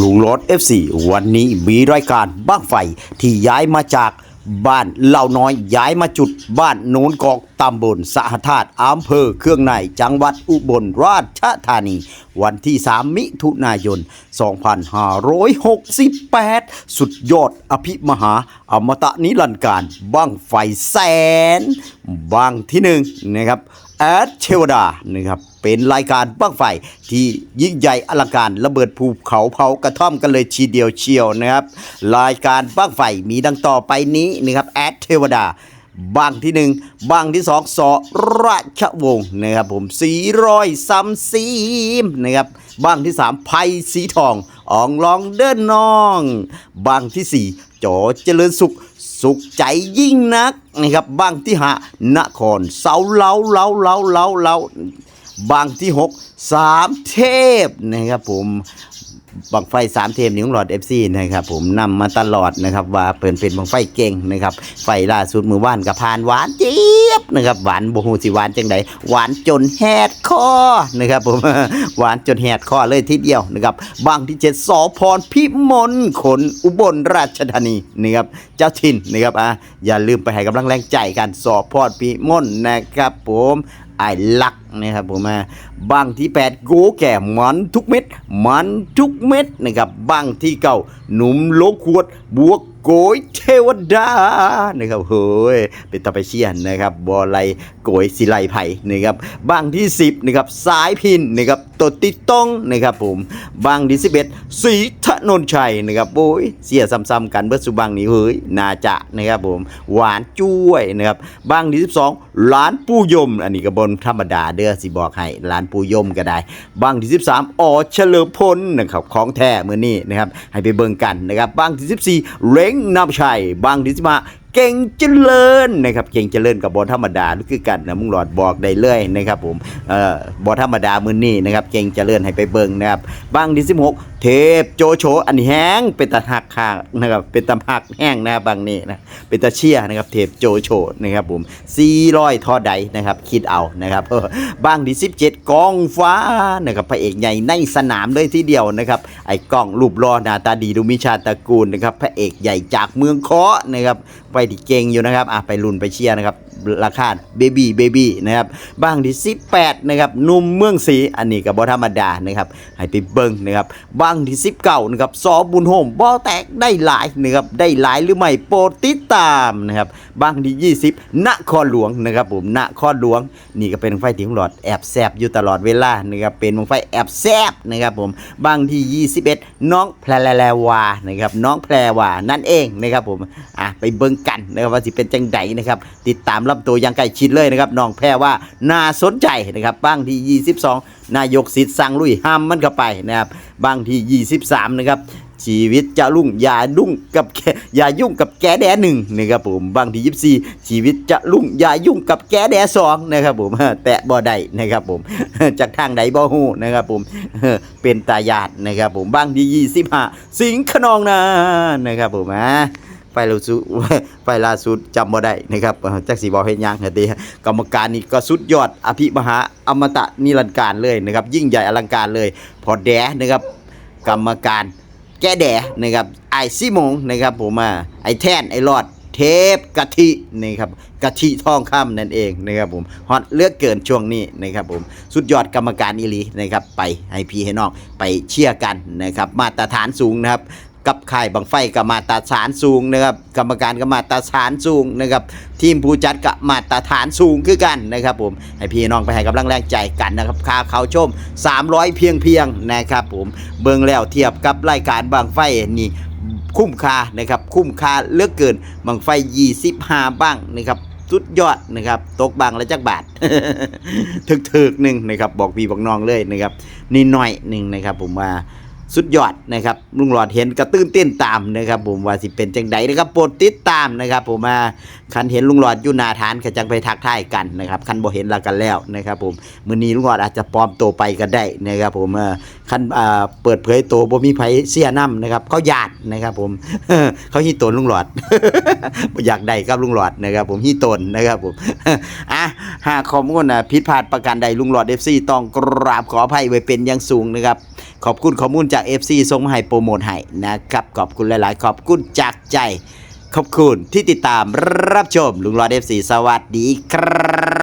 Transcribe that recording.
ลุงรถ FC วันนี้มีรายการบ้างไฟที่ย้ายมาจากบ้านเหล่าน้อยย้ายมาจุดบ้านโนนกอกตำบลสหธาตุอำเภอเครื่องในจังหวัดอุบลราชธานี วันที่ 3 มิถุนายน 2568 สุดยอดอภิมหาอมตะนิรันดร์การบ้างไฟแสนบ้างที่หนึ่งนะครับ แอดเทวดานะครับเป็นรายการบ้างไฟที่ยิ่งใหญ่อลังการระเบิดภูเขาเผากระท่อมกันเลยทีเดียวเชียวนะครับ รายการบ้างไฟมีดังต่อไปนี้นะครับแอดเทวดาบ้างที่หนึ่งบ้างที่สองสอราชวงศ์นะครับผมสีร้อยซัมซีมนะครับบ้างที่สามไพสีทองอองลองเดินน้องบ้างที่สี่จอเจริญสุข สุขใจยิ่งนัก นะครับบางที่หานครเสาเล้าเล้าเล้าเล้าเล้าบางที่หกสามเทพนะครับผม บังไฟสามเทพนิ้วหลอดเอฟซีนะครับผมนำมาตลอดนะครับ ว่าเปินเป็นบังไฟเก่งนะครับไฟล่าสุดมือว่านกับพานหวานเจี๊ยบนะครับหวานโบหูสิหวานจังไดหวานจนแหดคอนะครับผมหวานจนแหดคอเลยทีเดียวนะครับบางที่เจ็ดสอพรพิมลขนอุบลราชธานีนะครับเจ้าถิ่นนะครับอะอย่าลืมไปให้กำลังแรงใจกันสอพรพิมลนะครับผม ไอ้ลักนะครับผมมาบางที่ 8 โกแก่มันทุกเม็ด มันทุกเม็ดนะครับบางที่เก้าหนุ่มโลขวดบวก โกยเทวดานะครับเฮ้ยเป็นตาไปเชียนนะครับบอไลโกยศิไลไผ่นะครับบางที่ 10นะครับสายพินนะครับตดติต้องนะครับผมบางที่11สีถนนชัยนะครับโอ้ยเสียซ้ำๆกันเบิดสุบังนี้เฮ้ยนาจะนะครับผมหวานจ้วยนะครับบางที่12ร้านปูยม อันนี้ก็บนธรรมดาเด้อสิบอกให้ร้านปูยมก็ได้ บางที่13อ๋อเฉลิมพลนะครับของแท้เมื่อนี้นะครับให้ไปเบิ่งกันนะครับบางที่14เล้งนำชัยบางดิสมาเก่งเจริญนะครับเก่งเจริญกับบอลธรรมดาคือกันนะมุงหลอดบอกได้เลยนะครับผมเอ่อบอลธรรมดามือนี้นะครับเก่งเจริญให้ไปเบิ่งนะครับบางดิสิบหก เทพโจโฉอันแห้งเป็นตาหักคานะครับ เป็นตาหักแห้งนะครับบางนี้นะเป็นตาเชียนะครับ เทพโจโฉนะครับผม400ทอใดนะครับ คิดเอานะครับบางที่17กองฟ้านะครับพระเอกใหญ่ในสนามเลยทีเดียวนะครับ ไอ้กล้องรูปรอหน้าตาดีดูมิชาตระกูลนะครับพระเอกใหญ่จากเมืองเคาะนะครับไปที่เก่งอยู่นะครับอะไปลุ้นไปเชียร์นะครับ ราคาเบบี้เบบี้นะครับบางที่18นะครับนุ่มเมืองศรีอันนี้ก็บ่ธรรมดานะครับให้ไปเบิ่งนะครับบางที่19นะครับสอบุญโฮมบ่แตกได้หลายนะครับได้หลายหรือไม่โปรดติดตามนะครับบางที่20นครหลวงนะครับผมนครหลวง นี่ก็เป็นไฟที่ของหลอดแอบแซบอยู่ตลอดเวลานะครับเป็นไฟแอบแซบนะครับผมบางที่ 21 น้องแพรแลวานะครับน้องแพรวานั่นเองนะครับผมอะไปเบิ่งกันนะครับว่าสิเป็นจังไดนะครับติดตามลำตัวอยังใกล้ชิดเลยนะครับน้องแพรว่าน่าสนใจนะครับบางที่ 22 นายกสิทธิ์สั่งลุยห้ามมันเข้าไปนะครับบางที่ 23 นะครับชีวิตจะรุ่งอย่าดุ้งกับแกอย่ายุ่งกับแกแดหนึ่งนะครับผมบางทียี่สี่ชีวิตจะรุ่งอย่ายุ่งกับแกแดสองนะครับผมแตะบ่ได้นะครับผมจากทางใดบ่ฮู้นะครับผมเป็นตายาดนะครับผมบางทียี่สิบห้าสิงขนองนานะครับผมอะ ไฟล่าสุดไฟล่าสุดจำบ่ได้นะครับจักสีบอเฮ็ดหยังเดีกรรมการนี่ก็สุดยอดอภิมหาอมตะนิรันดร์การเลยนะครับ ยิ่งใหญ่อลังการเลย พอแดนะครับ กรรมการแกแดนะครับไอซิมงนะครับผมอะไอแท่นไอรอดเทปกะทินะครับกะทิทองคำนั่นเองนะครับผมฮอตเลือกเกินช่วงนี้นะครับผมสุดยอดกรรมการอีหลีนะครับไปให้พี่ให้น้องไปเชียร์กันนะครับมาตรฐานสูงนะครับ กับค่ายบังไฟกับมาตรฐานสูงนะครับ กรรมการก็มาตรฐานสูงนะครับ ทีมผู้จัดก็มาตรฐานสูงคือกันนะครับ ผมให้พี่น้องไปให้กำลังแรงใจกันนะครับค่าเขาชม 300 เพียงเพียงนะครับผมเบิ่งแล้วเทียบกับรายการบังไฟนี่คุ้มค่านะครับคุ้มค่าเลือกเกินบังไฟ 25 บ้างนะครับสุดยอดนะครับตกบางละจักบาทถึกๆหนึ่งนะครับบอกพี่บอกน้องเลยนะครับนี่หน่อยหนึ่งนะครับผมว่า สุดยอดนะครับลุงหลอดเห็นกระตื้นเต้นตามนะครับ ผมว่าสิเป็นจังไดนะครับโปรดติดตามนะครับ ผมมาคันเห็นลุงหลอดอยู่นาฐานก็จังไปทักทายกันนะครับคันบ่เห็นละกันแล้วนะครับ ผมมื้อนี้ลุงหลอดอาจจะปลอมตัวไปก็ได้นะครับ ผมคันอ่าเปิดเผยตัวบ่มีไผเสียนํนะครับเขาญาตินะครับ ผมเขาฮีตนลุงหลอดอยากได้กับลุงหลอดนะครับ ผมฮีตนนะครับผมอะหากข้อมูลนะผิดพลาดประการใดลุงหลอด FC ต้องกราบขออภัยไว้เป็นอย่างสูงนะครับ ขอบคุณข้อมูลจาก FC ส่งมาให้โปรโมทให้นะครับขอบคุณหลายๆ ขอบคุณจากใจ ขอบคุณที่ติดตามรับชมลุงรอด FC สวัสดีครับ